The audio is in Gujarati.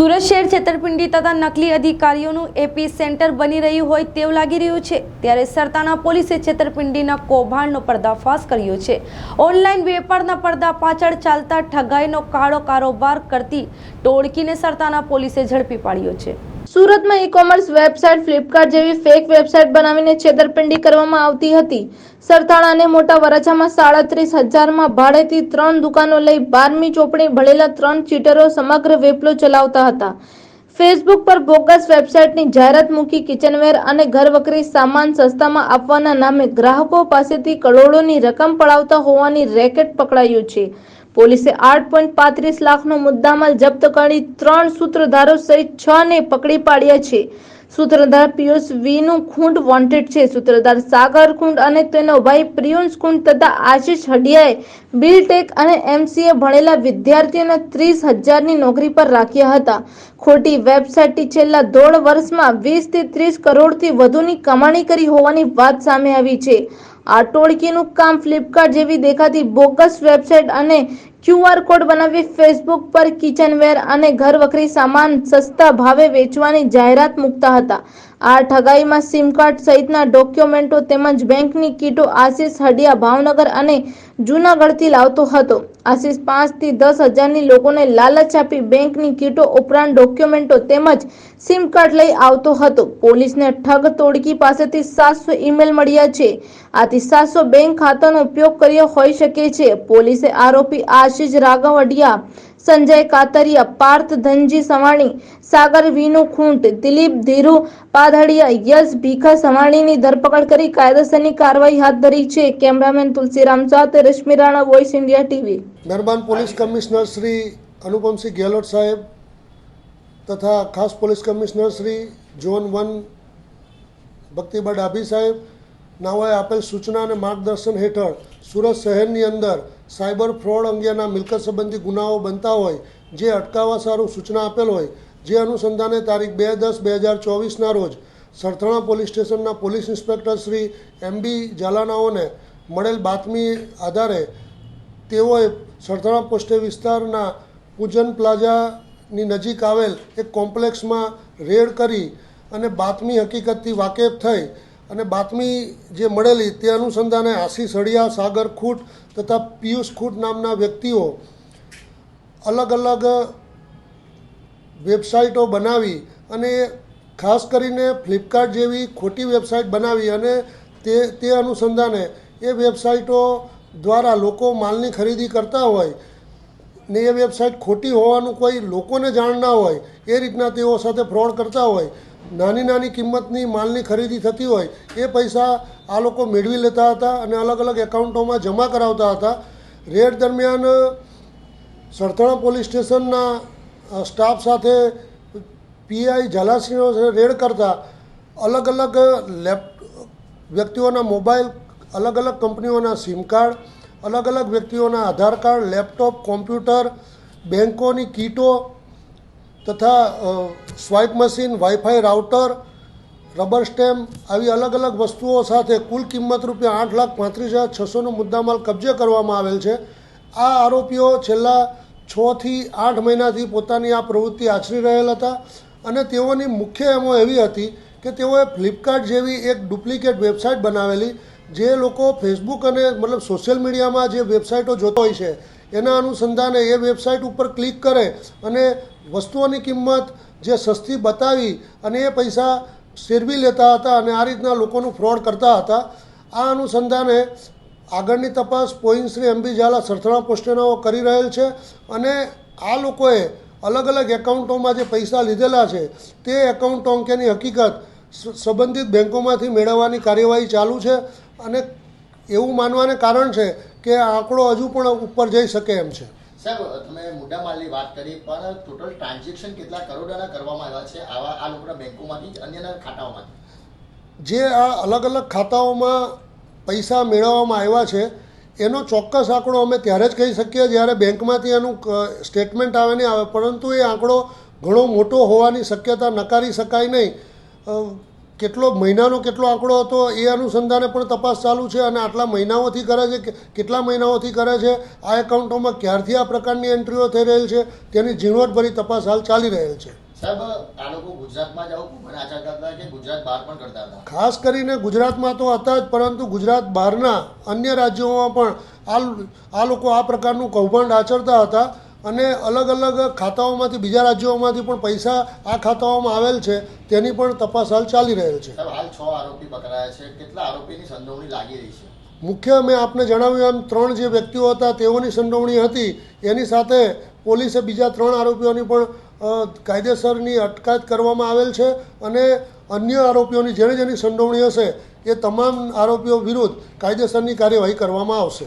સુરત શહેર છેતરપિંડી તથા નકલી અધિકારીઓનું એપી સેન્ટર બની રહ્યું હોય તેવું લાગી રહ્યું છે. ત્યારે સરતાના પોલીસે છેતરપિંડીના કૌભાંડનો પર્દાફાશ કર્યો છે. ઓનલાઈન વેપારના પડદા પાછળ ચાલતા ઠગાઈનો કાળો કારોબાર કરતી ટોળકીને સરતાના પોલીસે ઝડપી પાડ્યો છે. સુરતમાં ઈ કોમર્સ વેબસાઇટ ફ્લિપકાર્ટ જેવી ફેક વેબસાઇટ બનાવીને છેતરપિંડી કરવામાં આવતી હતી. સરથાણા અને મોટા વરાછામાં સાડત્રીસ હજારમાં ભાડેથી ત્રણ દુકાનો લઈ બારમી ચોપડી ભળેલા ત્રણ ચીટરો સમગ્ર વેપલો ચલાવતા હતા. ફેસબુક પર બોગસ વેબસાઇટની જાહેરાત મૂકી કિચનવેર અને ઘરવકરી સામાન સસ્તામાં આપવાના નામે ગ્રાહકો પાસેથી કરોડોની રકમ પડાવતા હોવાની રેકેટ પકડાયું છે. પોલીસે આઠ પોઈન્ટ પાંત્રીસ લાખનો મુદ્દામાલ જપ્ત કરી ત્રણ સૂત્રધારો સહિત છ ને પકડી પાડ્યા છે. સૂત્રધાર પિયુષ વીનું ખૂંટ વોન્ટેડ છે. સૂત્રધાર સાગર ખૂંટ અને તેનો ભાઈ પ્રિયુંશ ખૂંટ તથા આશીષ હડિયાએ બિલટેક અને એમસીએ ભણેલા વિદ્યાર્થીઓને ત્રીસ હજારની નોકરી પર રાખ્યા હતા. ખોટી વેબસાઇટથી છેલ્લા દોઢ વર્ષમાં વીસથી ત્રીસ કરોડથી વધુની કમાણી કરી હોવાની વાત સામે આવી છે. આ ટોળકીનું કામ ફ્લિપકાર્ટ જેવી દેખાતી બોગસ વેબસાઇટ અને ક્યુઆર કોડ બનાવી ફેસબુક પર કિચનવેર અને ઘરવખરી સામાન સસ્તા ભાવે વેચવાની જાહેરાત મૂકતા હતા. આ ઠગાઈમાં સિમ કાર્ડ સહિતના ડોક્યુમેન્ટો તેમજ બેંકની કીટો આશીષ હડિયા ભાવનગર અને જૂનાગઢથી લાવતો હતો. આશીષ પાંચથી દસ હજારની લોકોને લાલચ આપી બેંકની કીટો ઉપરાંત ડોક્યુમેન્ટો તેમજ સિમ કાર્ડ લઈ આવતો હતો. પોલીસને ઠગ તોડકી પાસેથી સાતસો ઈમેલ મળ્યા છે. આથી સાતસો બેંક ખાતાનો ઉપયોગ કર્યો હોઈ શકે છે. પોલીસે આરોપી આશીષ રાઘવ અડિયા સંજય કાતરિયા પાર્થ ધનજી સવાણી, સાગર વિનુ ખૂંટ, દિલીપ ધીરુ પાધડિયા, યશ ભીખા સવાણીની ધરપકડ કરી કાયદેસરની કાર્યવાહી હાથ ધરી છે. કેમેરામેન તુલસીરામ સાથે Rashmi Rana voice India TV. દરબાન police commissioner Shri Anupamsinh Gehlot સાહેબ તથા ખાસ police commissioner Shri zone one Bhaktiba Dabhi સાહેબ નાઓએ આપેલ સૂચના અને માર્ગદર્શન હેઠળ સુરત શહેરની અંદર સાયબર ફ્રોડ અંગેના મિલકત સંબંધી ગુનાઓ બનતા હોય, જે અટકાવવા સારું સૂચના આપેલ હોય, જે અનુસંધાને તારીખ બે દસ બે હજાર ચોવીસના રોજ સરથાણા પોલીસ સ્ટેશનના police inspector Shri M B ઝાલાનાઓને મળેલ બાતમી આધારે તેઓએ સરથાણા પોસ્ટે વિસ્તારના પૂજન પ્લાઝાની નજીક આવેલ એક કોમ્પ્લેક્સમાં રેડ કરી અને બાતમી હકીકતથી વાકેફ થઈ અને બાતમી જે મળેલી તે અનુસંધાને આશીષ હળિયા સાગર ખૂટ તથા પિયુષ ખૂટ નામના વ્યક્તિઓ અલગ અલગ વેબસાઇટો બનાવી અને ખાસ કરીને ફ્લિપકાર્ટ જેવી ખોટી વેબસાઇટ બનાવી અને તે તે અનુસંધાને એ વેબસાઇટો દ્વારા લોકો માલની ખરીદી કરતા હોય ને એ વેબસાઇટ ખોટી હોવાનું કોઈ લોકોને જાણ ના હોય, એ રીતના તેઓ સાથે ફ્રોડ કરતા હોય, નાની નાની કિંમતની માલની ખરીદી થતી હોય, એ પૈસા આ લોકો મેળવી લેતા હતા અને અલગ અલગ એકાઉન્ટોમાં જમા કરાવતા હતા. રેડ દરમિયાન, સરથાણા પોલીસ સ્ટેશનના સ્ટાફ સાથે પીઆઈ ઝાલાસિંહો રેડ કરતા, અલગ અલગ લેપ, વ્યક્તિઓના મોબાઈલ, અલગ અલગ કંપનીઓના સિમ કાર્ડ અલગ અલગ વ્યક્તિઓના આધાર કાર્ડ, લેપટોપ, કોમ્પ્યુટર બેન્કોની કીટો તથા swipe machine, wifi router, rubber stamp આવી અલગ અલગ વસ્તુઓ સાથે કુલ કિંમત રૂપિયા આઠ લાખ પાંત્રીસ હજાર છસોનો મુદ્દામાલ કબજે કરવામાં આવેલ છે. આ આરોપીઓ છેલ્લા છથી આઠ મહિનાથી પોતાની આ પ્રવૃત્તિ આચરી રહેલ હતા અને તેઓની મુખ્ય એમો એવી હતી કે તેઓએ ફ્લિપકાર્ટ જેવી એક ડુપ્લિકેટ વેબસાઇટ બનાવેલી જે લોકો ફેસબુક અને મતલબ સોશિયલ મીડિયામાં જે વેબસાઇટો જોતો હોય છે, એના અનુસંધાને એ વેબસાઇટ ઉપર ક્લિક કરે અને વસ્તુઓની કિંમત જે સસ્તી બતાવી અને એ પૈસા શેરવી લેતા હતા અને આ રીતના લોકોનું ફ્રોડ કરતા હતા. આ અનુસંધાને આગળની તપાસ પોઈન્ટ શ્રી એમબી ઝાલા સરથણા પોસ્ટેનાઓ કરી રહેલ છે અને આ લોકોએ અલગ અલગ એકાઉન્ટોમાં જે પૈસા લીધેલા છે, તે એકાઉન્ટો અંકેની હકીકત સંબંધિત બેંકોમાંથી મેળવવાની કાર્યવાહી ચાલુ છે. અને એવું માનવાને કારણ છે કે આંકડો હજુ પણ ઉપર જઈ શકે એમ છે. સાહેબ તમે મોટા માલની વાત કરી પણ ટોટલ ટ્રાન્ઝેક્શન કેટલા કરોડોના કરવામાં આવ્યા છે આવા આ લોકોના બેંકોમાંથી અન્યના ખાતાઓમાંથી? જે આ અલગ અલગ ખાતાઓમાં પૈસા મેળવવામાં આવ્યા છે એનો ચોક્કસ આંકડો અમે ત્યારે જ કહી શકીએ જ્યારે બેંકમાંથી એનું સ્ટેટમેન્ટ આવે નહીં આવે પરંતુ એ આંકડો ઘણો મોટો હોવાની શક્યતા નકારી શકાય નહીં. કેટલો મહિનાનો કેટલો આંકડો હતો એ અનુસંધાને પણ તપાસ ચાલુ છે અને આટલા મહિનાઓથી કરે છે કે કેટલા મહિનાઓથી કરે છે? આ એકાઉન્ટોમાં ક્યારથી આ પ્રકારની એન્ટ્રીઓ થઈ રહેલ છે? તેની ઝીણવટભરી તપાસ હાલ ચાલી રહેલ છે. ખાસ કરીને ગુજરાતમાં તો હતા જ પરંતુ ગુજરાત બહારના અન્ય રાજ્યોમાં પણ આ લોકો આ પ્રકારનું કૌભાંડ આચરતા હતા. અને અલગ અલગ ખાતાઓમાંથી બીજા રાજ્યોમાંથી પણ પૈસા આ ખાતાઓમાં આવેલ છે. તેની પણ તપાસ હાલ ચાલી રહેલ છે. હાલ છ આરોપી પકડાયા છે. કેટલા આરોપીની સંડોવણી લાગી રહી છે? મુખ્ય મેં આપને જણાવ્યું એમ ત્રણ જે વ્યક્તિઓ હતા તેઓની સંડોવણી હતી. એની સાથે પોલીસે બીજા ત્રણ આરોપીઓની પણ કાયદેસરની અટકાયત કરવામાં આવેલ છે અને અન્ય આરોપીઓની જેની જેની સંડોવણી હશે એ તમામ આરોપીઓ વિરુદ્ધ કાયદેસરની કાર્યવાહી કરવામાં આવશે.